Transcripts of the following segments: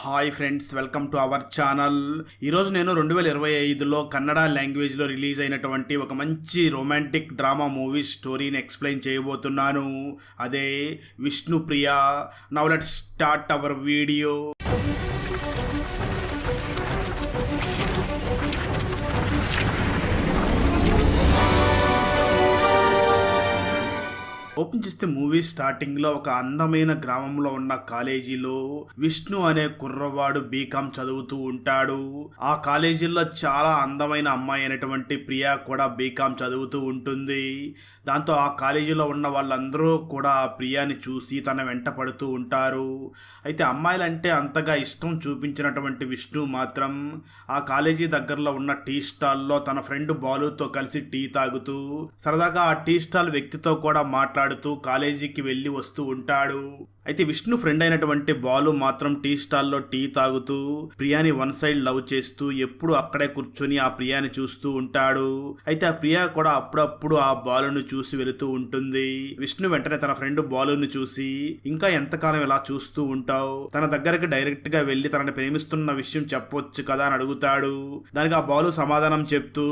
Hi friends welcome to our channel ఈరోజు నేను రెండు వేల ఇరవై ఐదులో కన్నడ లాంగ్వేజ్లో రిలీజ్ అయినటువంటి ఒక మంచి రొమాంటిక్ డ్రామా మూవీ స్టోరీని ఎక్స్ప్లెయిన్ చేయబోతున్నాను. అదే Vishnupriya. Now let start our video open చేస్తే మూవీ స్టార్టింగ్లో ఒక అందమైన గ్రామంలో ఉన్న కాలేజీలో విష్ణు అనే కుర్రవాడు బీకామ్ చదువుతూ ఉంటాడు. ఆ కాలేజీలో చాలా అందమైన అమ్మాయి అయినటువంటి ప్రియా కూడా బీకామ్ చదువుతూ ఉంటుంది. దాంతో ఆ కాలేజీలో ఉన్న వాళ్ళందరూ కూడా ఆ ప్రియాని చూసి తన వెంట పడుతూ ఉంటారు. అయితే అమ్మాయిలంటే అంతగా ఇష్టం చూపించినటువంటి విష్ణు మాత్రం ఆ కాలేజీ దగ్గరలో ఉన్న టీ స్టాల్లో తన ఫ్రెండ్ బాలుతో కలిసి టీ తాగుతూ సరదాగా ఆ టీ స్టాల్ వ్యక్తితో కూడా మాట్లాడుతూ కాలేజీకి వెళ్ళి వస్తూ ఉంటాడు. అయితే విష్ణు ఫ్రెండ్ అయినటువంటి బాలు మాత్రం టీ స్టాల్లో టీ తాగుతూ ప్రియాని వన్ సైడ్ లవ్ చేస్తూ ఎప్పుడు అక్కడే కూర్చొని ఆ ప్రియాని చూస్తూ ఉంటాడు. అయితే ఆ ప్రియా కూడా అప్పుడప్పుడు ఆ బాలును చూసి వెళుతూ ఉంటుంది. విష్ణు వెంటనే తన ఫ్రెండ్ బాలును చూసి ఇంకా ఎంతకాలం ఇలా చూస్తూ ఉంటావు? తన దగ్గరికి డైరెక్ట్గా వెళ్ళి తనని ప్రేమిస్తున్న విషయం చెప్పొచ్చు కదా అని అడుగుతాడు. దానికి ఆ బాలు సమాధానం చెప్తూ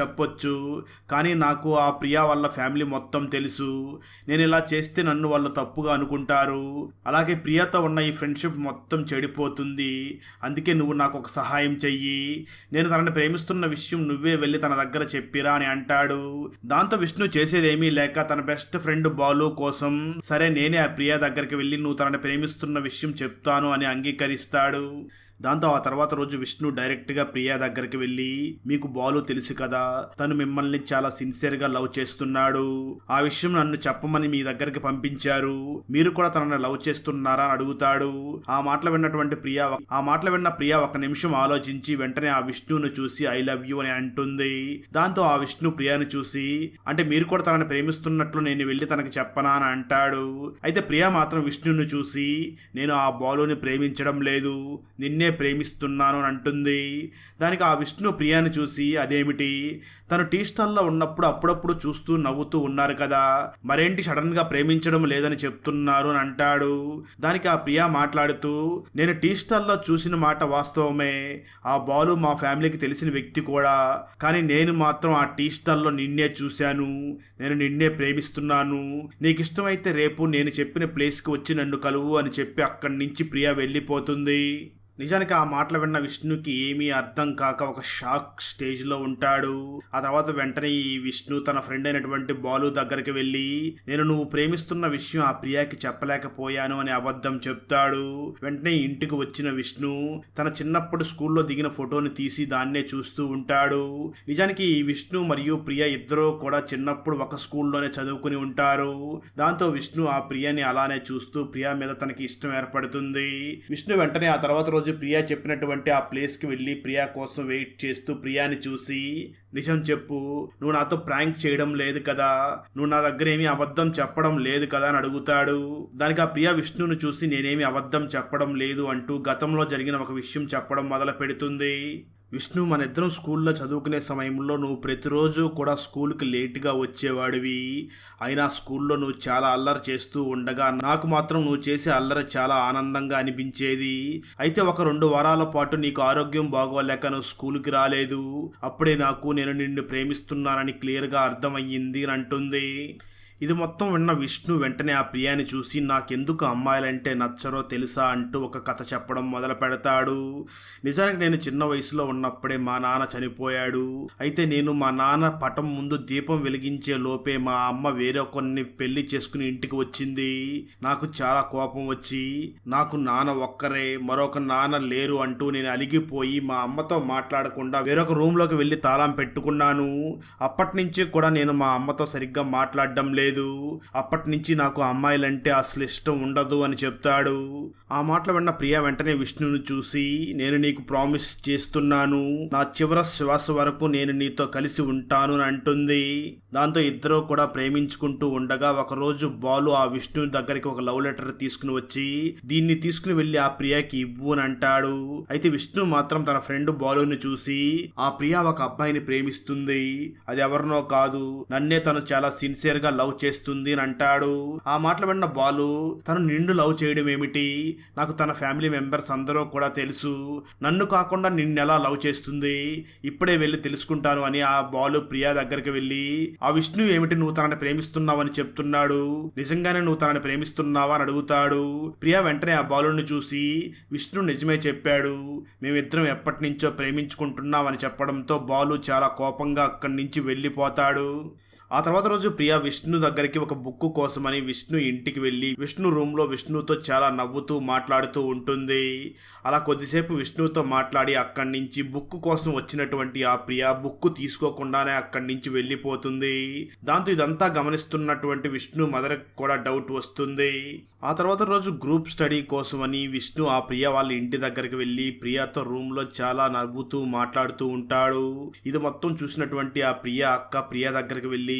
చెప్పొచ్చు కానీ నాకు ఆ ప్రియా వాళ్ళ ఫ్యామిలీ మొత్తం తెలుసు. నేను ఇలా చేస్తే నన్ను వాళ్ళు తప్పుగా అనుకుంటారు. అలాగే ప్రియతో ఉన్న ఈ ఫ్రెండ్షిప్ మొత్తం చెడిపోతుంది. అందుకే నువ్వు నాకు ఒక సహాయం చెయ్యి. నేను తనని ప్రేమిస్తున్న విషయం నువ్వే వెళ్ళి తన దగ్గర చెప్పిరా అని అంటాడు. దాంతో విష్ణు చేసేదేమీ లేక తన బెస్ట్ ఫ్రెండ్ బాలు కోసం సరే నేనే ఆ ప్రియా దగ్గరికి వెళ్ళి నువ్వు తనని ప్రేమిస్తున్న విషయం చెప్తాను అని అంగీకరిస్తాడు. దాంతో ఆ తర్వాత రోజు విష్ణు డైరెక్ట్గా ప్రియా దగ్గరికి వెళ్ళి మీకు బాలు తెలుసు కదా తను మిమ్మల్ని చాలా సిన్సియర్గా లవ్ చేస్తున్నాడు. ఆ విషయం నన్ను చెప్పమని మీ దగ్గరికి పంపించారు. మీరు కూడా తనని లవ్ చేస్తున్నారా? అని అడుగుతాడు. ఆ మాటలు విన్నటువంటి ప్రియా ఆ మాటలు విన్న ప్రియా ఒక నిమిషం ఆలోచించి వెంటనే ఆ విష్ణును చూసి ఐ లవ్ యూ అని అంటుంది. దాంతో ఆ విష్ణు ప్రియాను చూసి అంటే మీరు కూడా తనని ప్రేమిస్తున్నట్లు నేను వెళ్ళి తనకి చెప్పనా? అని అంటాడు. అయితే ప్రియా మాత్రం విష్ణును చూసి నేను ఆ బాలుని ప్రేమించడం లేదు. నిన్నే ప్రేమిస్తున్నాను అని అంటుంది. దానికి ఆ విష్ణు ప్రియాని చూసి అదేమిటి? తను టీ స్టాల్లో ఉన్నప్పుడు అప్పుడప్పుడు చూస్తూ నవ్వుతూ ఉన్నారు కదా. మరేంటి సడన్గా ప్రేమించడం లేదని చెప్తున్నారు అని అంటాడు. దానికి ఆ ప్రియా మాట్లాడుతూ నేను టీ స్టాల్లో చూసిన మాట వాస్తవమే. ఆ బాలు మా ఫ్యామిలీకి తెలిసిన వ్యక్తి కూడా. కానీ నేను మాత్రం ఆ టీ స్టాల్లో నిన్నే చూశాను. నేను నిన్నే ప్రేమిస్తున్నాను. నీకు ఇష్టమైతే రేపు నేను చెప్పిన ప్లేస్కి వచ్చి నన్ను కలువు అని చెప్పి అక్కడి నుంచి ప్రియా వెళ్ళిపోతుంది. నిజానికి ఆ మాటలు విన్న విష్ణుకి ఏమీ అర్థం కాక ఒక షాక్ స్టేజ్లో ఉంటాడు. ఆ తర్వాత వెంటనే ఈ విష్ణు తన ఫ్రెండ్ అయినటువంటి బాలు దగ్గరికి వెళ్ళి నేను నువ్వు ప్రేమిస్తున్న విషయం ఆ ప్రియాకి చెప్పలేకపోయాను అని అబద్ధం చెప్తాడు. వెంటనే ఇంటికి వచ్చిన విష్ణు తన చిన్నప్పుడు స్కూల్లో దిగిన ఫోటోని తీసి దాన్నే చూస్తూ ఉంటాడు. నిజానికి ఈ విష్ణు మరియు ప్రియ ఇద్దరూ కూడా చిన్నప్పుడు ఒక స్కూల్లోనే చదువుకుని ఉంటారు. దాంతో విష్ణు ఆ ప్రియని అలానే చూస్తూ ప్రియా మీద తనకి ఇష్టం ఏర్పడుతుంది. విష్ణు వెంటనే ఆ తర్వాత రోజు ప్రియా చెప్పినటువంటి ఆ ప్లేస్కి వెళ్ళి ప్రియా కోసం వెయిట్ చేస్తూ ప్రియాని చూసి నిజం చెప్పు నువ్వు నాతో ప్రాంక్ చేయడం లేదు కదా నువ్వు నా దగ్గర ఏమీ అబద్ధం చెప్పడం లేదు కదా అని అడుగుతాడు. దానికి ఆ ప్రియా విష్ణును చూసి నేనేమి అబద్ధం చెప్పడం లేదు అంటూ గతంలో జరిగిన ఒక విషయం చెప్పడం మొదలు పెడుతుంది విష్ణు మన ఇద్దరం స్కూల్లో చదువుకునే సమయంలో నువ్వు ప్రతిరోజు కూడా స్కూల్కి లేట్గా వచ్చేవాడివి. అయినా స్కూల్లో నువ్వు చాలా అల్లరి చేస్తూ ఉండగా నాకు మాత్రం నువ్వు చేసే అల్లరి చాలా ఆనందంగా అనిపించేది. అయితే ఒక రెండు వారాల పాటు నీకు ఆరోగ్యం బాగోలేక నువ్వు స్కూల్కి రాలేదు. అప్పుడే నాకు నేను నిన్ను ప్రేమిస్తున్నానని క్లియర్గా అర్థమయ్యింది అని అంటుంది. ఇది మొత్తం విన్న విష్ణు వెంటనే ఆ ప్రియాని చూసి నాకెందుకు అమ్మాయిలంటే నచ్చరో తెలుసా? అంటూ ఒక కథ చెప్పడం మొదలు పెడతాడు. నిజానికి నేను చిన్న వయసులో ఉన్నప్పుడే మా నాన్న చనిపోయాడు. అయితే నేను మా నాన్న పటం ముందు దీపం వెలిగించే లోపే మా అమ్మ వేరొకరిని పెళ్ళి చేసుకుని ఇంటికి వచ్చింది. నాకు చాలా కోపం వచ్చి నాకు నాన్న ఒక్కరే మరొక నాన్న లేరు అంటూ నేను అలిగిపోయి మా అమ్మతో మాట్లాడకుండా వేరొక రూమ్లోకి వెళ్ళి తాళం పెట్టుకున్నాను. అప్పటి నుంచి కూడా నేను మా అమ్మతో సరిగ్గా మాట్లాడడం లేదు. లేదు. అప్పటి నుంచి నాకు అమ్మాయిలంటే అసలు ఇష్టం ఉండదు అని చెప్తాడు. ఆ మాటలు విన్న ప్రియ వెంటనే విష్ణుని చూసి నేను నీకు ప్రామిస్ చేస్తున్నాను. నా చివర శ్వాస వరకు నేను నీతో కలిసి ఉంటాను అని అంటుంది. దాంతో ఇద్దరూ కూడా ప్రేమించుకుంటూ ఉండగా ఒకరోజు బాలు ఆ విష్ణు దగ్గరికి ఒక లవ్ లెటర్ తీసుకుని వచ్చి దీన్ని తీసుకుని వెళ్ళి ఆ ప్రియాకి ఇవ్వు అని అంటాడు. అయితే విష్ణు మాత్రం తన ఫ్రెండ్ బాలుని చూసి ఆ ప్రియ ఒక అబ్బాయిని ప్రేమిస్తుంది. అది ఎవరినో కాదు. నన్నే తను చాలా సిన్సియర్గా లవ్ చేస్తుంది అని అంటాడు. ఆ మాటలు విన్న బాలు తను నిండు లవ్ చేయడం ఏమిటి? నాకు తన ఫ్యామిలీ మెంబర్స్ అందరూ కూడా తెలుసు. నన్ను కాకుండా నిన్నెలా లవ్ చేస్తుంది? ఇప్పుడే వెళ్ళి తెలుసుకుంటాను అని ఆ బాలు ప్రియా దగ్గరికి వెళ్ళి ఆ విష్ణు ఏమిటి నువ్వు తనని ప్రేమిస్తున్నావని చెప్తున్నాడు? నిజంగానే నువ్వు తనని ప్రేమిస్తున్నావా అని అడుగుతాడు. ప్రియా వెంటనే ఆ బాలుని చూసి విష్ణు నిజమే చెప్పాడు. మేమిద్దరం ఎప్పటి నుంచో ప్రేమించుకుంటున్నామని చెప్పడంతో బాలు చాలా కోపంగా అక్కడి నుంచి వెళ్ళిపోతాడు. ఆ తర్వాత రోజు ప్రియా విష్ణు దగ్గరికి ఒక బుక్ కోసమని విష్ణు ఇంటికి వెళ్ళి విష్ణు రూమ్లో విష్ణుతో చాలా నవ్వుతూ మాట్లాడుతూ ఉంటుంది. అలా కొద్దిసేపు విష్ణుతో మాట్లాడి అక్కడి నుంచి బుక్ కోసం వచ్చినటువంటి ఆ ప్రియా బుక్ తీసుకోకుండానే అక్కడి నుంచి వెళ్ళిపోతుంది. దాంతో ఇదంతా గమనిస్తున్నటువంటి విష్ణు మదర్ కూడా డౌట్ వస్తుంది. ఆ తర్వాత రోజు గ్రూప్ స్టడీ కోసమని విష్ణు ఆ ప్రియ వాళ్ళ ఇంటి దగ్గరికి వెళ్ళి ప్రియాతో రూమ్లో చాలా నవ్వుతూ మాట్లాడుతూ ఉంటాడు. ఇది మొత్తం చూసినటువంటి ఆ ప్రియ అక్క ప్రియ దగ్గరికి వెళ్ళి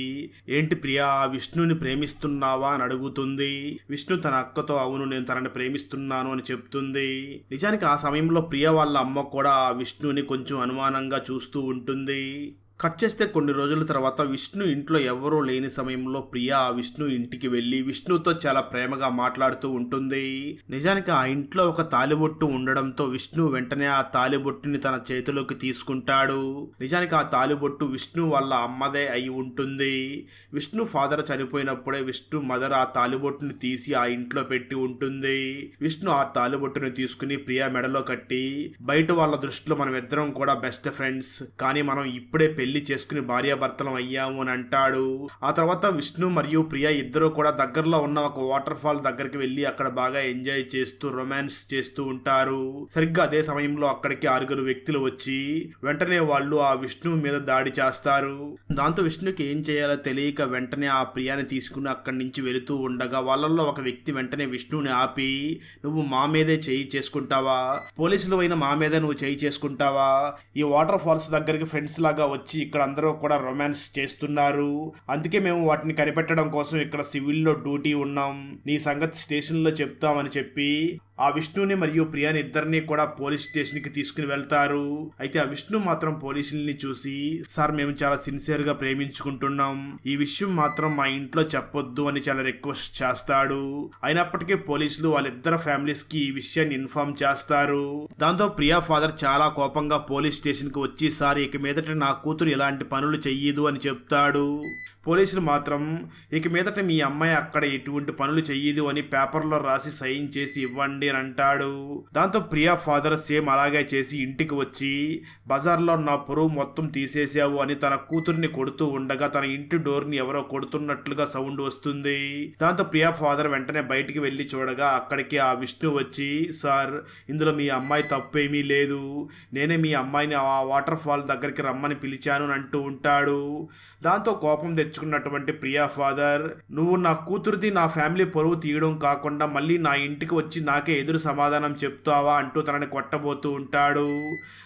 ఏంటి ప్రియా ఆ విష్ణుని ప్రేమిస్తున్నావా అని అడుగుతుంది. విష్ణు తన అక్కతో అవును నేను తనని ప్రేమిస్తున్నాను అని చెప్తుంది. నిజానికి ఆ సమయంలో ప్రియ వాళ్ళ అమ్మ కూడా ఆ విష్ణుని కొంచెం అనుమానంగా చూస్తూ ఉంటుంది. కట్ చేస్తే కొన్ని రోజుల తర్వాత విష్ణు ఇంట్లో ఎవరూ లేని సమయంలో ప్రియా ఆ విష్ణు ఇంటికి వెళ్ళి విష్ణుతో చాలా ప్రేమగా మాట్లాడుతూ ఉంటుంది. నిజానికి ఆ ఇంట్లో ఒక తాలిబొట్టు ఉండడంతో విష్ణు వెంటనే ఆ తాలిబొట్టుని తన చేతిలోకి తీసుకుంటాడు. నిజానికి ఆ తాలిబొట్టు విష్ణు వాళ్ళ అమ్మదే అయి ఉంటుంది. విష్ణు ఫాదర్ చనిపోయినప్పుడే విష్ణు మదర్ ఆ తాలిబొట్టుని తీసి ఆ ఇంట్లో పెట్టి ఉంటుంది. విష్ణు ఆ తాలిబొట్టుని తీసుకుని ప్రియా మెడలో కట్టి బయట వాళ్ళ దృష్టిలో మనం ఇద్దరం కూడా బెస్ట్ ఫ్రెండ్స్ కానీ మనం ఇప్పుడే పెళ్ళి చేసుకుని భార్యాభర్తలం అయ్యాము అని అంటాడు. ఆ తర్వాత విష్ణు మరియు ప్రియ ఇద్దరు కూడా దగ్గరలో ఉన్న ఒక వాటర్ ఫాల్ దగ్గరికి వెళ్ళి అక్కడ బాగా ఎంజాయ్ చేస్తూ రొమాన్స్ చేస్తూ ఉంటారు. సరిగ్గా అదే సమయంలో అక్కడికి ఆరుగురు వ్యక్తులు వచ్చి వెంటనే వాళ్ళు ఆ విష్ణువు మీద దాడి చేస్తారు. దాంతో విష్ణుకి ఏం చేయాలో తెలియక వెంటనే ఆ ప్రియాని తీసుకుని అక్కడి నుంచి వెళుతూ ఉండగా వాళ్ళల్లో ఒక వ్యక్తి వెంటనే విష్ణువుని ఆపి నువ్వు మా మీదే చేయి చేసుకుంటావా? పోలీసులు అయిన మా మీద నువ్వు చేయి చేసుకుంటావా? ఈ వాటర్ ఫాల్స్ దగ్గరికి ఫ్రెండ్స్ లాగా వచ్చి ఇక్కడ అందరూ కూడా రొమాన్స్ చేస్తున్నారు. అందుకే మేము వాటిని కనిపెట్టడం కోసం ఇక్కడ సివిల్లో డ్యూటీ ఉన్నాం. నీ సంగతి స్టేషన్లో చెప్తామని చెప్పి ఆ విష్ణుని మరియు ప్రియాని ఇద్దరిని కూడా పోలీస్ స్టేషన్కి తీసుకుని వెళ్తారు. అయితే ఆ విష్ణు మాత్రం పోలీసుల్ని చూసి సార్ మేము చాలా సిన్సియర్గా ప్రేమించుకుంటున్నాం. ఈ విషయం మాత్రం మా ఇంట్లో చెప్పొద్దు అని చాలా రిక్వెస్ట్ చేస్తాడు. అయినప్పటికీ పోలీసులు వాళ్ళిద్దరు ఫ్యామిలీస్కి ఈ విషయాన్ని ఇన్ఫార్మ్ చేస్తారు. దాంతో ప్రియా ఫాదర్ చాలా కోపంగా పోలీస్ స్టేషన్కి వచ్చి సార్ ఇక మీదట నా కూతురు ఇలాంటి పనులు చెయ్యదు అని చెప్తాడు. పోలీసులు మాత్రం ఇక మీదట మీ అమ్మాయి అక్కడ ఎటువంటి పనులు చెయ్యదు అని పేపర్లో రాసి సైన్ చేసి ఇవ్వండి అని అంటాడు. దాంతో ప్రియా ఫాదర్ సేమ్ అలాగే చేసి ఇంటికి వచ్చి బజార్లో నా పొరువు మొత్తం తీసేసావు అని తన కూతుర్ని కొడుతూ ఉండగా తన ఇంటి డోర్ని ఎవరో కొడుతున్నట్లుగా సౌండ్ వస్తుంది. దాంతో ప్రియా ఫాదర్ వెంటనే బయటికి వెళ్ళి చూడగా అక్కడికి ఆ విష్ణు వచ్చి సార్ ఇందులో మీ అమ్మాయి తప్పేమీ లేదు. నేనే మీ అమ్మాయిని ఆ వాటర్ ఫాల్ దగ్గరికి రమ్మని పిలిచాను అని అంటూ ఉంటాడు. దాంతో కోపం తెచ్చు తెచ్చుకున్నటువంటి ప్రియా ఫాదర్ నువ్వు నా కూతురిది నా ఫ్యామిలీ పొరువు తీయడం కాకుండా మళ్ళీ నా ఇంటికి వచ్చి నాకే ఎదురు సమాధానం చెప్తావా అంటూ తనని కొట్టబోతూ ఉంటాడు.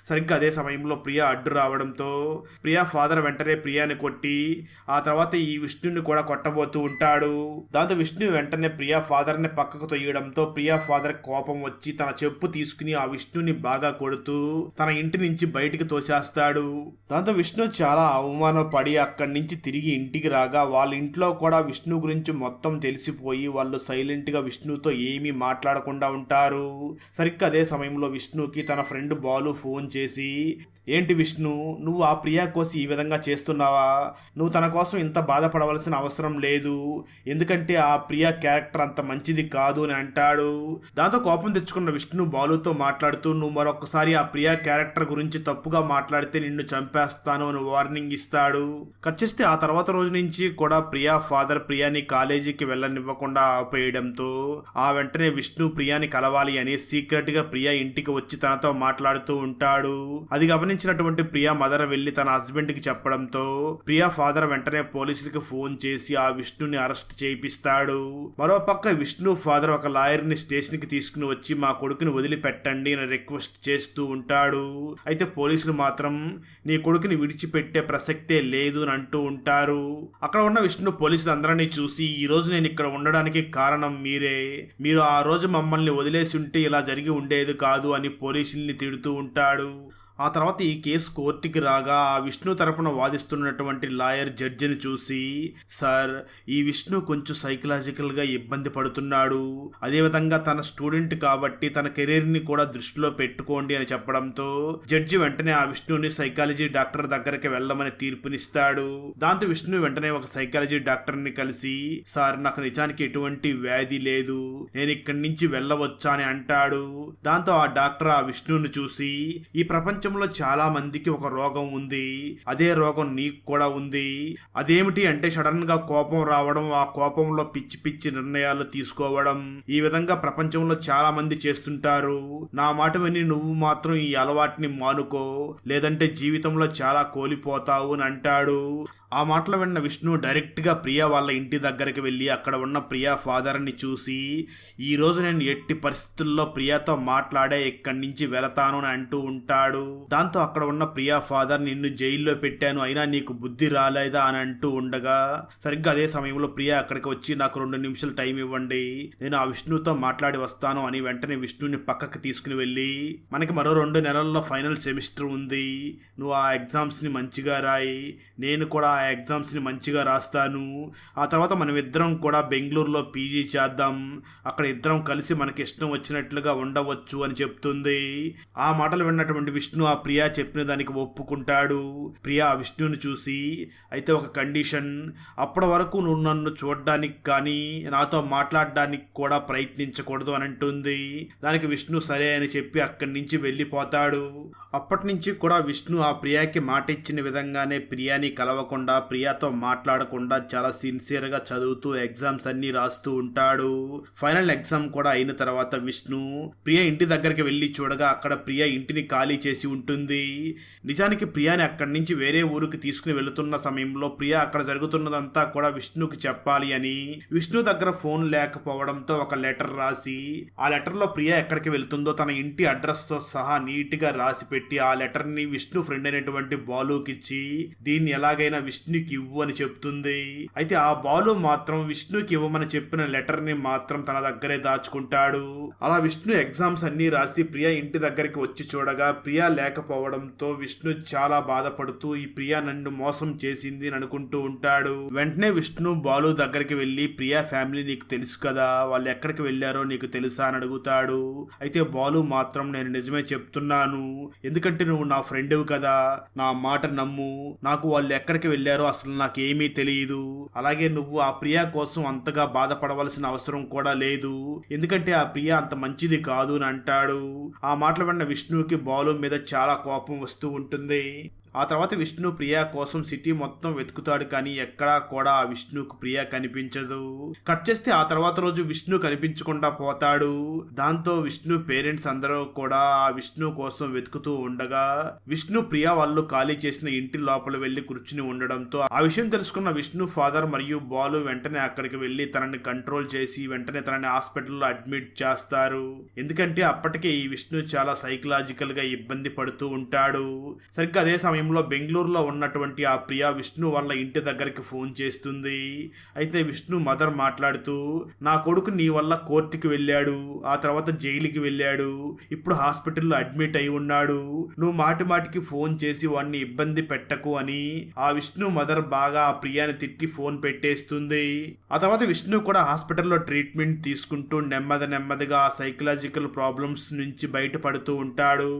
సరిగ్గా అదే సమయంలో ప్రియా అడ్డు రావడంతో ప్రియా ఫాదర్ వెంటనే ప్రియాని కొట్టి ఆ తర్వాత ఈ విష్ణుని కూడా కొట్టబోతూ ఉంటాడు. దాంతో విష్ణు వెంటనే ప్రియా ఫాదర్ని పక్కకు తొయ్యడంతో ప్రియా ఫాదర్ కోపం వచ్చి తన చెప్పు తీసుకుని ఆ విష్ణుని బాగా కొడుతూ తన ఇంటి నుంచి బయటికి తోసేస్తాడు. దాంతో విష్ణు చాలా అవమానపడి అక్కడి నుంచి తిరిగి ఇంటికి రాగా వాళ్ళ ఇంట్లో కూడా విష్ణు గురించి మొత్తం తెలిసిపోయి వాళ్ళు సైలెంట్గా విష్ణుతో ఏమీ మాట్లాడకుండా ఉంటారు. సరిగ్గా అదే సమయంలో విష్ణుకి తన ఫ్రెండ్ బాలు ఫోన్ చేసి ఏంటి విష్ణు నువ్వు ఆ ప్రియా కోసం ఈ విధంగా చేస్తున్నావా? నువ్వు తన కోసం ఇంత బాధపడవలసిన అవసరం లేదు. ఎందుకంటే ఆ ప్రియా క్యారెక్టర్ అంత మంచిది కాదు అని అంటాడు. దాంతో కోపం తెచ్చుకున్న విష్ణు బాలుతో మాట్లాడుతూ నువ్వు మరొకసారి ఆ ప్రియా క్యారెక్టర్ గురించి తప్పుగా మాట్లాడితే నిన్ను చంపేస్తాను అని వార్నింగ్ ఇస్తాడు. కట్ చేస్తే ఆ తర్వాత రోజు నుంచి కూడా ప్రియా ఫాదర్ ప్రియాని కాలేజీకి వెళ్ళనివ్వకుండా ఆపేయడంతో ఆ వెంటనే విష్ణు ప్రియాని కలవాలి అని సీక్రెట్గా ప్రియా ఇంటికి వచ్చి తనతో మాట్లాడుతూ ఉంటాడు. అది గమనించినటువంటి ప్రియా మదర్ వెళ్ళి తన హస్బెండ్కి చెప్పడంతో ప్రియా ఫాదర్ వెంటనే పోలీసులకు ఫోన్ చేసి ఆ విష్ణుని అరెస్ట్ చేయిస్తాడు. మరోపక్క విష్ణు ఫాదర్ ఒక లాయర్ని స్టేషన్కి తీసుకుని వచ్చి మా కొడుకుని వదిలిపెట్టండి అని రిక్వెస్ట్ చేస్తూ ఉంటాడు. అయితే పోలీసులు మాత్రం నీ కొడుకుని విడిచిపెట్టే ప్రసక్తే లేదు అని అంటూ ఉంటారు. అక్కడ ఉన్న విష్ణు పోలీసులు అందరినీ చూసి ఈ రోజు నేను ఇక్కడ ఉండడానికి కారణం మీరే. మీరు ఆ రోజు మమ్మల్ని వదిలేసి ఉంటే ఇలా జరిగి ఉండేది కాదు అని పోలీసుల్ని తిడుతూ ఉంటాడు. ఆ తర్వాత ఈ కేసు కోర్టుకి రాగా ఆ విష్ణు తరపున వాదిస్తున్నటువంటి లాయర్ జడ్జిని చూసి సార్ ఈ విష్ణు కొంచెం సైకలాజికల్గా ఇబ్బంది పడుతున్నాడు. అదేవిధంగా తన స్టూడెంట్ కాబట్టి తన కెరీర్ని కూడా దృష్టిలో పెట్టుకోండి అని చెప్పడంతో జడ్జి వెంటనే ఆ విష్ణుని సైకాలజీ డాక్టర్ దగ్గరికి వెళ్ళమని తీర్పునిస్తాడు. దాంతో విష్ణు వెంటనే ఒక సైకాలజీ డాక్టర్ని కలిసి సార్ నాకు నిజానికి ఎటువంటి వ్యాధి లేదు. నేను ఇక్కడి నుంచి వెళ్ళవచ్చా అని అంటాడు. దాంతో ఆ డాక్టర్ ఆ విష్ణుని చూసి ఈ ప్రపంచం సమాజంలో చాలా మందికి ఒక రోగం ఉంది. అదే రోగం నీకు కూడా ఉంది. అదేమిటి అంటే సడన్గా కోపం రావడం ఆ కోపంలో పిచ్చి పిచ్చి నిర్ణయాలు తీసుకోవడం. ఈ విధంగా ప్రపంచంలో చాలా మంది చేస్తుంటారు. నా మాట విని నువ్వు మాత్రం ఈ అలవాటుని మానుకో. లేదంటే జీవితంలో చాలా కోల్పోతావు అని అంటాడు. ఆ మాటలు విన్న విష్ణు డైరెక్ట్గా ప్రియా వాళ్ళ ఇంటి దగ్గరికి వెళ్ళి అక్కడ ఉన్న ప్రియా ఫాదర్ని చూసి ఈ రోజు నేను ఎట్టి పరిస్థితుల్లో ప్రియాతో మాట్లాడే ఇక్కడి నుంచి వెళతాను అని అంటూ ఉంటాడు. దాంతో అక్కడ ఉన్న ప్రియా ఫాదర్ నిన్ను జైల్లో పెట్టాను అయినా నీకు బుద్ధి రాలేదా అని అంటూ ఉండగా సరిగ్గా అదే సమయంలో ప్రియా అక్కడికి వచ్చి నాకు రెండు నిమిషాలు టైం ఇవ్వండి నేను ఆ విష్ణుతో మాట్లాడి వస్తాను అని వెంటనే విష్ణుని పక్కకి తీసుకుని వెళ్ళి మనకి మరో రెండు నెలల్లో ఫైనల్ సెమిస్టర్ ఉంది. నువ్వు ఆ ఎగ్జామ్స్ని మంచిగా రాయి. నేను కూడా ఎగ్జామ్స్ని మంచిగా రాస్తాను. ఆ తర్వాత మనం ఇద్దరం కూడా బెంగళూరులో పీజీ చేద్దాం. అక్కడ ఇద్దరం కలిసి మనకి ఇష్టం వచ్చినట్లుగా ఉండవచ్చు అని చెప్తుంది. ఆ మాటలు విన్నటువంటి విష్ణు ఆ ప్రియా చెప్పిన దానికి ఒప్పుకుంటాడు. ప్రియా ఆ విష్ణుని చూసి అయితే ఒక కండిషన్. అప్పటి వరకు నువ్వు నన్ను చూడడానికి కానీ నాతో మాట్లాడడానికి కూడా ప్రయత్నించకూడదు అని అంటుంది. దానికి విష్ణు సరే అని చెప్పి అక్కడి నుంచి వెళ్ళిపోతాడు. అప్పటి నుంచి కూడా విష్ణు ఆ ప్రియాకి మాట ఇచ్చిన విధంగానే ప్రియాని కలవకుండా ప్రియాతో మాట్లాడకుండా చాలా సిన్సియర్గా చదువుతూ ఎగ్జామ్స్ అన్ని రాస్తూ ఉంటాడు. ఫైనల్ ఎగ్జామ్ కూడా అయిన తర్వాత విష్ణు ప్రియ ఇంటి దగ్గరికి వెళ్ళి చూడగా అక్కడ ప్రియ ఇంటిని ఖాళీ చేసి ఉంటుంది. నిజానికి ప్రియాని అక్కడి నుంచి వేరే ఊరికి తీసుకుని వెళుతున్న సమయంలో ప్రియ అక్కడ జరుగుతున్నదంతా కూడా విష్ణుకి చెప్పాలి అని విష్ణు దగ్గర ఫోన్ లేకపోవడంతో ఒక లెటర్ రాసి ఆ లెటర్లో ప్రియ ఎక్కడికి వెళ్తుందో తన ఇంటి అడ్రస్తో సహా నీట్గా రాసి పెట్టి ఆ లెటర్ని విష్ణు ఫ్రెండ్ అయినటువంటి బాలుకిచ్చి దీన్ని ఎలాగైనా విష్ణుకి ఇవ్వు అని చెప్తుంది. అయితే ఆ బాలు మాత్రం విష్ణుకి ఇవ్వమని చెప్పిన లెటర్ని మాత్రం తన దగ్గరే దాచుకుంటాడు. అలా విష్ణు ఎగ్జామ్స్ అన్ని రాసి ప్రియా ఇంటి దగ్గరికి వచ్చి చూడగా ప్రియా లేకపోవడంతో విష్ణు చాలా బాధపడుతూ ఈ ప్రియా నన్ను మోసం చేసింది అని అనుకుంటూ ఉంటాడు. వెంటనే విష్ణు బాలు దగ్గరికి వెళ్ళి ప్రియా ఫ్యామిలీ నీకు తెలుసు కదా వాళ్ళు ఎక్కడికి వెళ్ళారో నీకు తెలుసా అని అడుగుతాడు. అయితే బాలు మాత్రం నేను నిజమే చెప్తున్నాను. ఎందుకంటే నువ్వు నా ఫ్రెండ్వి కదా. నా మాట నమ్ము. నాకు వాళ్ళు ఎక్కడికి వెళ్ళి అసలు నాకేమీ తెలియదు అలాగే నువ్వు ఆ ప్రియా కోసం అంతగా బాధపడవలసిన అవసరం కూడా లేదు. ఎందుకంటే ఆ ప్రియ అంత మంచిది కాదు అని అంటాడు. ఆ మాటలు విన్న విష్ణువుకి బాలు మీద చాలా కోపం వస్తూ ఉంటుంది. ఆ తర్వాత విష్ణు ప్రియా కోసం సిటీ మొత్తం వెతుకుతాడు కానీ ఎక్కడా కూడా ఆ విష్ణుకు ప్రియా కనిపించదు. కట్ చేస్తే ఆ తర్వాత రోజు విష్ణు కనిపించకుండా పోతాడు. దాంతో విష్ణు పేరెంట్స్ అందరూ కూడా ఆ విష్ణు కోసం వెతుకుతూ ఉండగా విష్ణు ప్రియా వాళ్ళు ఖాళీ చేసిన ఇంటి లోపల వెళ్ళి కూర్చుని ఉండడంతో ఆ విషయం తెలుసుకున్న విష్ణు ఫాదర్ మరియు బాలు వెంటనే అక్కడికి వెళ్ళి తనని కంట్రోల్ చేసి వెంటనే తనని హాస్పిటల్లో అడ్మిట్ చేస్తారు. ఎందుకంటే అప్పటికే ఈ విష్ణు చాలా సైకలాజికల్గా ఇబ్బంది పడుతూ ఉంటాడు. సరిగ్గా అదే సమయం సమయంలో బెంగళూరులో ఉన్నటువంటి ఆ ప్రియా విష్ణు వాళ్ళ ఇంటి దగ్గరికి ఫోన్ చేస్తుంది. అయితే విష్ణు మదర్ మాట్లాడుతూ నా కొడుకు నీ వల్ల కోర్టుకి వెళ్ళాడు ఆ తర్వాత జైలుకి వెళ్ళాడు ఇప్పుడు హాస్పిటల్లో అడ్మిట్ అయి ఉన్నాడు. నువ్వు మాటి మాటికి ఫోన్ చేసి వాడిని ఇబ్బంది పెట్టకు అని ఆ విష్ణు మదర్ బాగా ఆ ప్రియాని తిట్టి ఫోన్ పెట్టేస్తుంది. ఆ తర్వాత విష్ణు కూడా హాస్పిటల్లో ట్రీట్మెంట్ తీసుకుంటూ నెమ్మది నెమ్మదిగా ఆ సైకలాజికల్ ప్రాబ్లమ్స్ నుంచి బయటపడుతూ ఉంటాడు.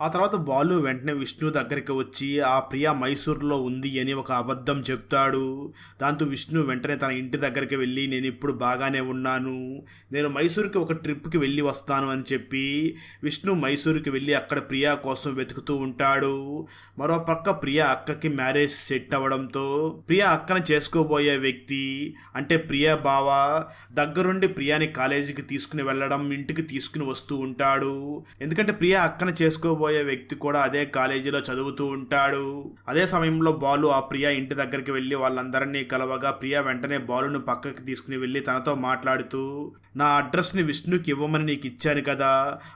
ఆ తర్వాత బాలు వెంటనే విష్ణు దగ్గరికి వచ్చి ఆ ప్రియ మైసూర్లో ఉంది అని ఒక అబద్ధం చెప్తాడు. దాంతో విష్ణు వెంటనే తన ఇంటి దగ్గరికి వెళ్ళి నేను ఇప్పుడు బాగానే ఉన్నాను. నేను మైసూర్కి ఒక ట్రిప్కి వెళ్ళి వస్తాను అని చెప్పి విష్ణు మైసూర్కి వెళ్ళి అక్కడ ప్రియా కోసం వెతుకుతూ ఉంటాడు. మరో పక్క ప్రియ అక్కకి మ్యారేజ్ సెట్ అవ్వడంతో ప్రియ అక్కను చేసుకోబోయే వ్యక్తి. అంటే ప్రియ బావ దగ్గరుండి ప్రియాని కాలేజీకి తీసుకుని వెళ్ళడం ఇంటికి తీసుకుని వస్తూ ఉంటాడు. ఎందుకంటే ప్రియ అక్కను చేసుకోబోయే చనిపోయే వ్యక్తి కూడా అదే కాలేజీలో చదువుతూ ఉంటాడు. అదే సమయంలో బాలు ఆ ప్రియ ఇంటి దగ్గరికి వెళ్ళి వాళ్ళందరినీ కలవగా ప్రియ వెంటనే బాలును పక్కకి తీసుకుని వెళ్ళి తనతో మాట్లాడుతూ నా అడ్రస్ని విష్ణుకి ఇవ్వమని నీకు ఇచ్చాను కదా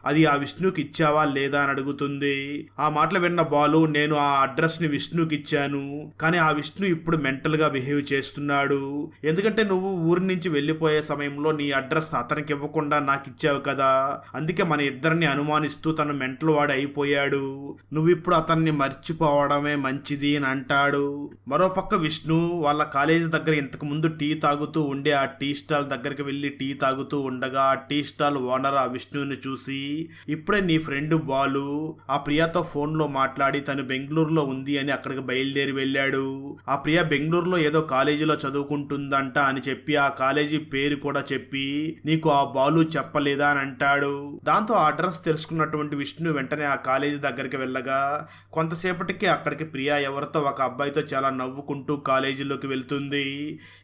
అది ఆ విష్ణుకి ఇచ్చావా లేదా అని అడుగుతుంది. ఆ మాటలు విన్న బాలు నేను ఆ అడ్రస్ని విష్ణుకి ఇచ్చాను కానీ ఆ విష్ణు ఇప్పుడు మెంటల్గా బిహేవ్ చేస్తున్నాడు. ఎందుకంటే నువ్వు ఊరి నుంచి వెళ్ళిపోయే సమయంలో నీ అడ్రస్ అతనికి ఇవ్వకుండా నాకు ఇచ్చావు కదా. అందుకే మన ఇద్దరిని అనుమానిస్తూ తను మెంటల్ వాడు అయిపోయాడు నువ్వు ఇప్పుడు అతన్ని మర్చిపోవడమే మంచిది అని అంటాడు. మరోపక్క విష్ణు వాళ్ళ కాలేజీ దగ్గర ఇంతకు ముందు టీ తాగుతూ ఉండే ఆ టీ స్టాల్ దగ్గరికి వెళ్ళి టీ తాగుతూ ఉండగా ఆ టీ స్టాల్ ఓనర్ ఆ విష్ణుని చూసి ఇప్పుడే నీ ఫ్రెండ్ బాలు ఆ ప్రియాతో ఫోన్లో మాట్లాడి తను బెంగళూరులో ఉంది అని అక్కడికి బయలుదేరి వెళ్ళాడు. ఆ ప్రియ బెంగళూరులో ఏదో కాలేజీలో చదువుకుంటుందంట అని చెప్పి ఆ కాలేజీ పేరు కూడా చెప్పి నీకు ఆ బాలు చెప్పలేదా? అని అంటాడు. దాంతో ఆ అడ్రస్ తెలుసుకున్నటువంటి విష్ణు వెంటనే ఆ కాలేజీ దగ్గరికి వెళ్ళగా కొంతసేపటికి అక్కడికి ప్రియా ఎవరితో ఒక అబ్బాయితో చాలా నవ్వుకుంటూ కాలేజీలోకి వెళ్తుంది.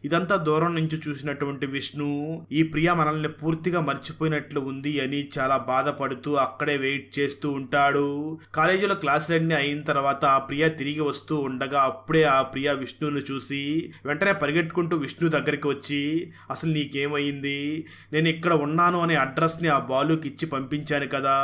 ఇదంతా దూరం నుంచి చూసినటువంటి విష్ణు ఈ ప్రియ మనల్ని పూర్తిగా మర్చిపోయినట్లు ఉంది అని చాలా బాధపడుతూ అక్కడే వెయిట్ చేస్తూ ఉంటాడు. కాలేజీలో క్లాసులన్నీ అయిన తర్వాత ఆ ప్రియ తిరిగి వస్తూ ఉండగా అప్పుడే ఆ ప్రియ విష్ణును చూసి వెంటనే పరిగెట్టుకుంటూ విష్ణు దగ్గరికి వచ్చి అసలు నీకేమైంది? నేను ఇక్కడ ఉన్నాను అనే అడ్రస్ని ఆ బాలుకి ఇచ్చి పంపించాను కదా.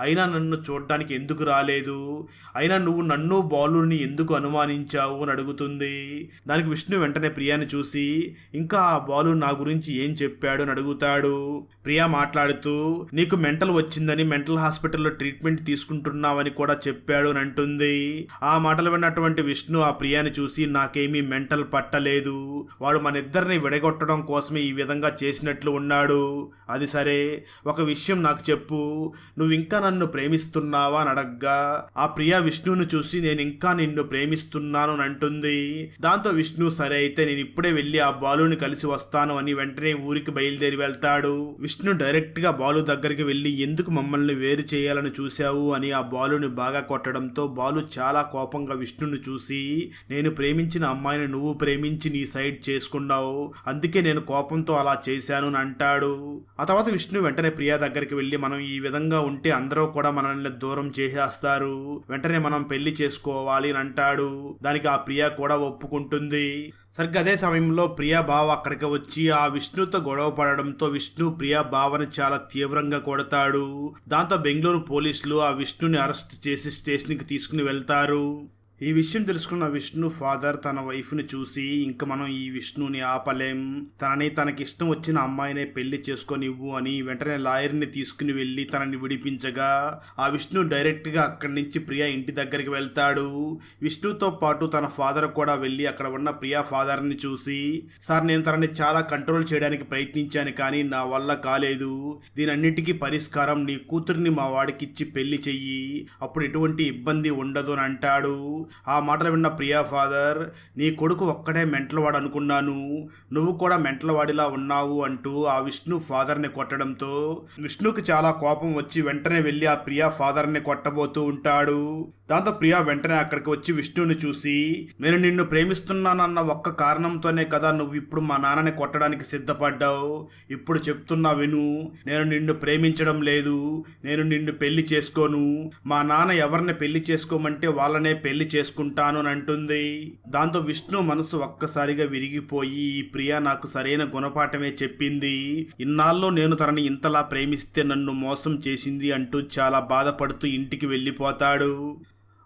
అయినా నన్ను చూడడానికి ఎందుకు రాలేదు? అయినా నువ్వు నన్ను బాలుని ఎందుకు అనుమానించావు అని అడుగుతుంది. దానికి విష్ణు వెంటనే ప్రియాని చూసి ఇంకా ఆ బాలు నా గురించి ఏం చెప్పాడు? అని అడుగుతాడు. ప్రియా మాట్లాడుతూ నీకు మెంటల్ వచ్చిందని మెంటల్ హాస్పిటల్లో ట్రీట్మెంట్ తీసుకుంటున్నావని కూడా చెప్పాడు అని అంటుంది. ఆ మాటలు విన్నటువంటి విష్ణు ఆ ప్రియాని చూసి నాకేమీ మెంటల్ పట్టలేదు. వాడు మన ఇద్దరిని విడగొట్టడం కోసమే ఈ విధంగా చేసినట్లు ఉన్నాడు. అది సరే. ఒక విషయం నాకు చెప్పు. నువ్వు ఇంకా నన్ను ప్రేమిస్తున్నావా అని అడగ్గా ఆ ప్రియా విష్ణువును చూసి నేను ఇంకా నిన్ను ప్రేమిస్తున్నాను అని అంటుంది. దాంతో విష్ణు సరే అయితే నేను ఇప్పుడే వెళ్ళి ఆ బాలుని కలిసి వస్తాను అని వెంటనే ఊరికి బయలుదేరి వెళ్తాడు. విష్ణు డైరెక్ట్గా బాలు దగ్గరికి వెళ్ళి ఎందుకు మమ్మల్ని వేరు చేయాలని చూశావు అని ఆ బాలుని బాగా కొట్టడంతో బాలు చాలా కోపంగా విష్ణుని చూసి నేను ప్రేమించిన అమ్మాయిని నువ్వు ప్రేమించి నీ సైడ్ చేసుకున్నావు. అందుకే నేను కోపంతో అలా చేశాను అని అంటాడు. ఆ తర్వాత విష్ణు వెంటనే ప్రియా దగ్గరికి వెళ్ళి మనం ఈ విధంగా ఉంటే అందరూ కూడా మనల్ని దూరం చేసేస్తారు. వెంటనే మనం పెళ్ళి చేసుకోవాలి అని అంటాడు. దానికి ఆ ప్రియా కూడా ఒప్పుకుంటుంది. సరిగ్గా అదే సమయంలో ప్రియా బావ అక్కడికి వచ్చి ఆ విష్ణుతో గొడవ పడడంతో విష్ణు ప్రియా బావని చాలా తీవ్రంగా కొడతాడు. దాంతో బెంగళూరు పోలీసులు ఆ విష్ణుని అరెస్ట్ చేసి స్టేషన్కి తీసుకుని వెళ్తారు. ఈ విషయం తెలుసుకున్న విష్ణు ఫాదర్ తన వైఫ్ని చూసి ఇంక మనం ఈ విష్ణుని ఆపలేం. తనని తనకి ఇష్టం వచ్చిన అమ్మాయినే పెళ్ళి చేసుకొని ఇవ్వు అని వెంటనే లాయర్ని తీసుకుని వెళ్ళి తనని విడిపించగా ఆ విష్ణు డైరెక్ట్గా అక్కడి నుంచి ప్రియా ఇంటి దగ్గరికి వెళ్తాడు. విష్ణుతో పాటు తన ఫాదర్ కూడా వెళ్ళి అక్కడ ఉన్న ప్రియా ఫాదర్ని చూసి సార్ నేను తనని చాలా కంట్రోల్ చేయడానికి ప్రయత్నించాను కానీ నా వల్ల కాలేదు. దీనన్నిటికీ పరిష్కారం నీ కూతుర్ని మా వాడికిచ్చి పెళ్ళి చెయ్యి. అప్పుడు ఎటువంటి ఇబ్బంది ఉండదు అని అంటాడు. ఆ మాటలు విన్న ప్రియా ఫాదర్ నీ కొడుకు ఒక్కడే మెంటలవాడు అనుకున్నాను నువ్వు కూడా మెంటలవాడిలా ఉన్నావు అంటూ ఆ విష్ణు ఫాదర్ని కొట్టడంతో విష్ణుకి చాలా కోపం వచ్చి వెంటనే వెళ్ళి ఆ ప్రియా ఫాదర్ని కొట్టబోతూ ఉంటాడు. దాంతో ప్రియా వెంటనే అక్కడికి వచ్చి విష్ణుని చూసి నేను నిన్ను ప్రేమిస్తున్నానన్న ఒక్క కారణంతోనే కదా నువ్వు ఇప్పుడు మా నాన్నని కొట్టడానికి సిద్ధపడ్డావు. ఇప్పుడు చెప్తున్నా విను. నేను నిన్ను ప్రేమించడం లేదు. నేను నిన్ను పెళ్ళి చేసుకోను. మా నాన్న ఎవరిని పెళ్ళి చేసుకోమంటే వాళ్ళనే పెళ్ళి చేసుకుంటాను అని అంటుంది. దాంతో విష్ణు మనసు ఒక్కసారిగా విరిగిపోయి ఈ ప్రియ నాకు సరైన గుణపాఠమే చెప్పింది. ఇన్నాళ్ళు నేను తనని ఇంతలా ప్రేమిస్తే నన్ను మోసం చేసింది అంటూ చాలా బాధపడుతూ ఇంటికి వెళ్ళిపోతాడు.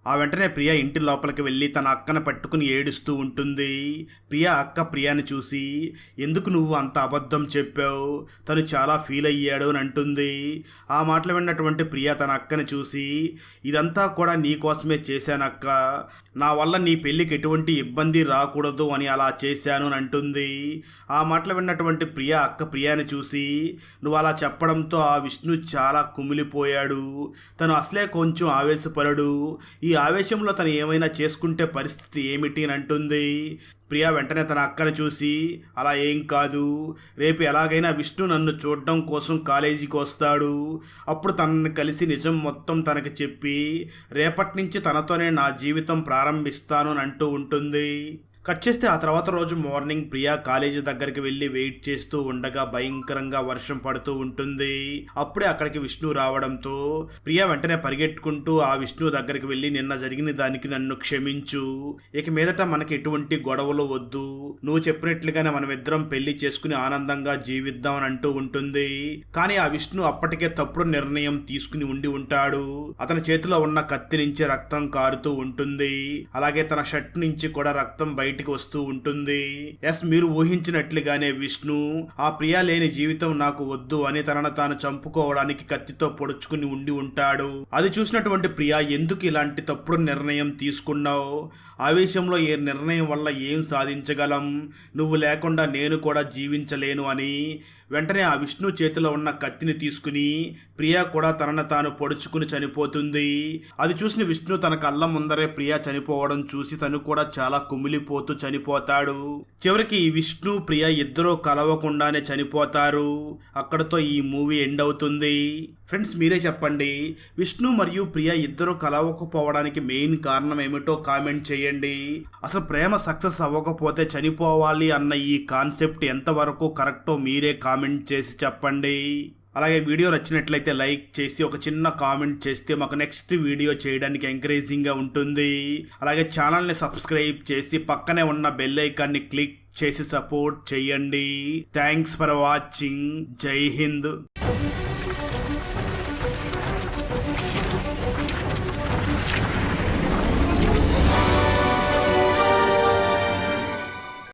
ఆ వెంటనే ప్రియ ఇంటి లోపలికి వెళ్ళి తన అక్కను పట్టుకుని ఏడుస్తూ ఉంటుంది. ప్రియ అక్క ప్రియాని చూసి ఎందుకు నువ్వు అంత అబద్ధం చెప్పావు? తను చాలా ఫీల్ అయ్యాడు అని అంటుంది. ఆ మాటలు విన్నటువంటి ప్రియ తన అక్కని చూసి ఇదంతా కూడా నీ కోసమే చేశాను అక్క. నా వల్ల నీ పెళ్ళికి ఎటువంటి ఇబ్బంది రాకూడదు అని అలా చేశాను అని అంటుంది. ఆ మాటలు విన్నటువంటి ప్రియ అక్క ప్రియాని చూసి నువ్వు అలా చెప్పడంతో ఆ విష్ణు చాలా కుమిలిపోయాడు. తను అసలే కొంచెం ఆవేశపడడు ఈ ఆవేశంలో తను ఏమైనా చేసుకుంటే పరిస్థితి ఏమిటి అని అంటుంది. ప్రియా వెంటనే తన అక్కను చూసి అలా ఏం కాదు. రేపు ఎలాగైనా విష్ణు నన్ను చూడడం కోసం కాలేజీకి వస్తాడు. అప్పుడు తనని కలిసి నిజం మొత్తం తనకి చెప్పి రేపటి నుంచి తనతోనే నా జీవితం ప్రారంభిస్తాను అని అంటూ ఉంటుంది. కట్ చేస్తే ఆ తర్వాత రోజు మార్నింగ్ ప్రియా కాలేజీ దగ్గరికి వెళ్ళి వెయిట్ చేస్తూ ఉండగా భయంకరంగా వర్షం పడుతూ ఉంటుంది. అప్పుడే అక్కడికి విష్ణు రావడంతో ప్రియా వెంటనే పరిగెట్టుకుంటూ ఆ విష్ణు దగ్గరికి వెళ్ళి నిన్న జరిగిన దానికి నన్ను క్షమించు. ఇక మీదట మనకి ఎటువంటి గొడవలు వద్దు. నువ్వు చెప్పినట్లుగానే మనమిద్దరం పెళ్ళి చేసుకుని ఆనందంగా జీవిద్దాం అని అంటూ ఉంటుంది. కానీ ఆ విష్ణు అప్పటికే తప్పుడు నిర్ణయం తీసుకుని ఉండి ఉంటాడు. అతని చేతిలో ఉన్న కత్తి నుంచి రక్తం కారుతూ ఉంటుంది. అలాగే తన షర్ట్ నుంచి కూడా రక్తం బయట బయటికి వస్తూ ఉంటుంది. ఎస్ మీరు ఊహించినట్లుగానే విష్ణు ఆ ప్రియా లేని జీవితం నాకు వద్దు అని తనను తాను చంపుకోవడానికి కత్తితో పొడుచుకుని ఉండి ఉంటాడు. అది చూసినటువంటి ప్రియా ఎందుకు ఇలాంటి తప్పుడు నిర్ణయం తీసుకున్నావు? ఆవేశంలో ఏ నిర్ణయం వల్ల ఏం సాధించగలం? నువ్వు లేకుండా నేను కూడా జీవించలేను అని వెంటనే ఆ విష్ణు చేతిలో ఉన్న కత్తిని తీసుకుని ప్రియా కూడా తనను తాను పొడుచుకుని చనిపోతుంది. అది చూసిన విష్ణు తన కళ్ళ ముందరే ప్రియా చనిపోవడం చూసి తను కూడా చాలా కుమిలిపోతూ చనిపోతాడు. చివరికి విష్ణు ప్రియా ఇద్దరూ కలవకుండానే చనిపోతారు. అక్కడతో ఈ మూవీ ఎండ్ అవుతుంది. ఫ్రెండ్స్ మీరే చెప్పండి. విష్ణు మరియు ప్రియ ఇద్దరు కలవకపోవడానికి మెయిన్ కారణం ఏమిటో కామెంట్ చేయండి. అసలు ప్రేమ సక్సెస్ అవ్వకపోతే చనిపోవాలి అన్న ఈ కాన్సెప్ట్ ఎంతవరకు కరెక్టో మీరే కామెంట్ చేసి చెప్పండి. అలాగే వీడియో నచ్చినట్లయితే లైక్ చేసి ఒక చిన్న కామెంట్ చేస్తే మాకు నెక్స్ట్ వీడియో చేయడానికి ఎంకరేజింగ్గా ఉంటుంది. అలాగే ఛానల్ని సబ్స్క్రైబ్ చేసి పక్కనే ఉన్న బెల్ ఐకాన్ని క్లిక్ చేసి సపోర్ట్ చేయండి. Thanks for watching. Jai Hind.